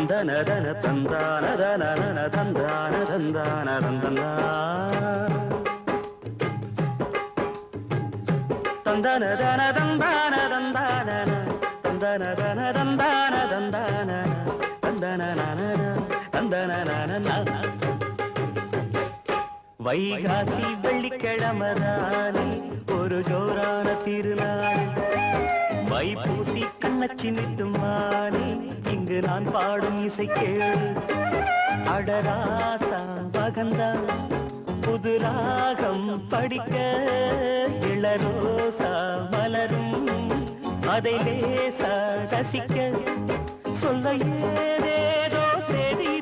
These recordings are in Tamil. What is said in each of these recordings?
தந்தன தன தந்தான தன தந்தான தந்தான தந்தனா தந்தன தன தந்தான தந்தான தந்தன தன தந்தான தந்தான தந்தன தந்தன வைகாசி வெள்ளிக்கிழமதானே ஒரு ஜோரான திருநாள். வைப்பூசி கண்ணச்சி நிட்டும் இங்கு நான் பாடும் இசை கேள். அடராசா பகந்தா புது ராகம் படிக்க இளரோசா மலரும். அதை லேசா ரசிக்க சொல்ல ஏதேதோ சேதி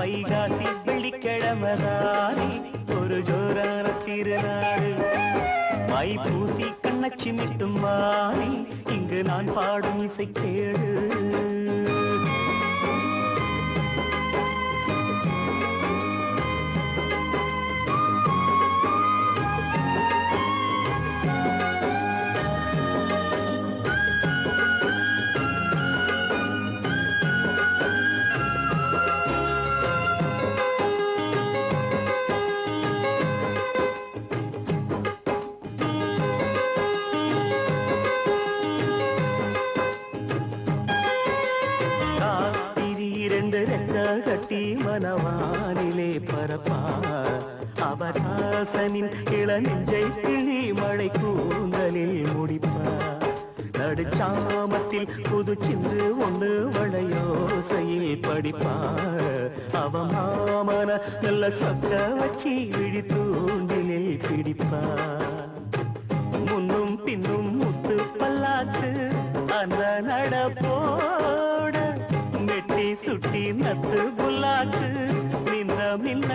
வைகாசி வெள்ளிக்கிழமதாரி ஒரு ஜோரான திருநாடு. மை பூசி கண்ணச்சி மிட்டும் மாறி இங்கு நான் பாடும் இசை கேடு thank you ரெக்க கட்டி மனவானிலே பரப்பா அவதாசனின் இளநெஞ்சை கிளி மழை கூந்தலில் முடிப்பா நடுச்சாமத்தில் புது சின்று ஒன்று வளையோசையில் படிப்பா அவமாமன நல்ல சொக்க வச்சி விழி தூண்டிலில் பிடிப்பா முன்னும் பின்னும் முத்து பல்லாத்து அந்த நடப்போ சுட்டி புல்லாக்கு மின்ன மின்ன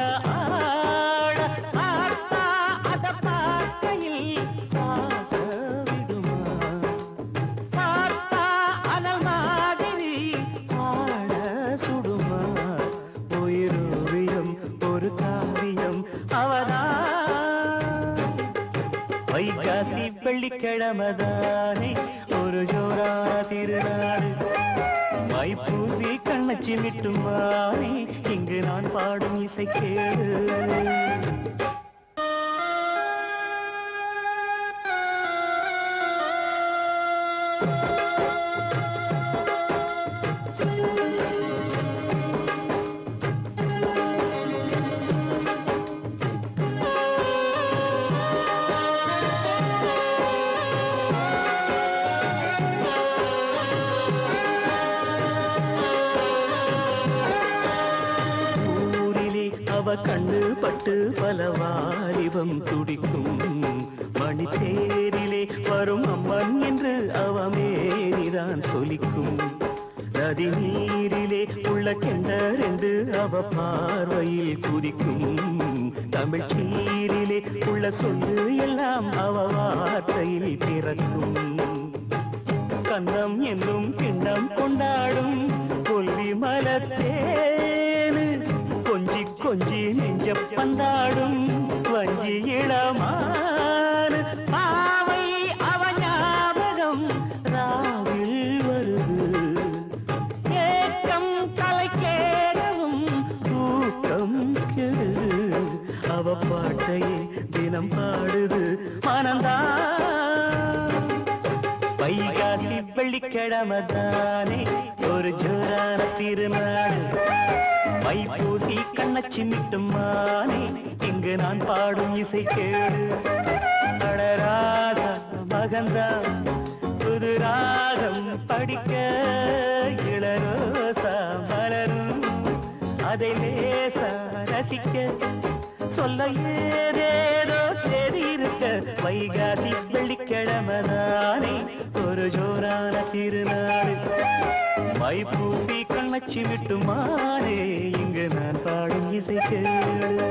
வெள்ளிக்கிழமதானே ஒரு ஜோரான திருநாடு. மைப்பூசி கண்ணச்சி மிட்டும் வானே இங்கு நான் பாடும் இசை கேடு கண்ணு பட்டு பல வாலிபம் துடிக்கும் மணிச்சேரிலே வரும் அம்மன் என்று அவமேனிதான் சொலிக்கும். நதி நீரிலே உள்ள கிணறு என்று அவ பார்வையில் குதிக்கும். தமிழ் சீரிலே உள்ள சொல்லு எல்லாம் அவ வார்த்தையில் பிறக்கும். கண்ணம் என்னும் கிண்ணம் கொண்டாடும் கொல்லி மலத்தே கொஞ்சி நெஞ்ச பந்தாடும் வஞ்சி இளமான பாவை அவ ஞாபகம் ராவில் வருது. ஏக்கம் தலை கேடவும் தூக்கம் கெடுது அவ பாட்டையே தினம் பாடுது மனந்தா வைகாசி வெள்ளிக்கிழமதானே ஒரு ஜோரான திருநாடு மைப்பூசி கண்ணச்சி மிட்டும் மானே இங்கு நான் பாடும் இசை கேடு. அடராசா மகந்தா புது ராகம் படிக்க இளரோசா மலரும். அதை லேசா ரசிக்க சொல்ல ஏதேதோ சேதி இருக்க வைகாசி வெள்ளிக்கிழமதானே ஒரு ஜோரான திருநாள் மைப்பூசி கண்ணச்சி விட்டு மாறே இங்கு நான் பாடும் இசை கேளு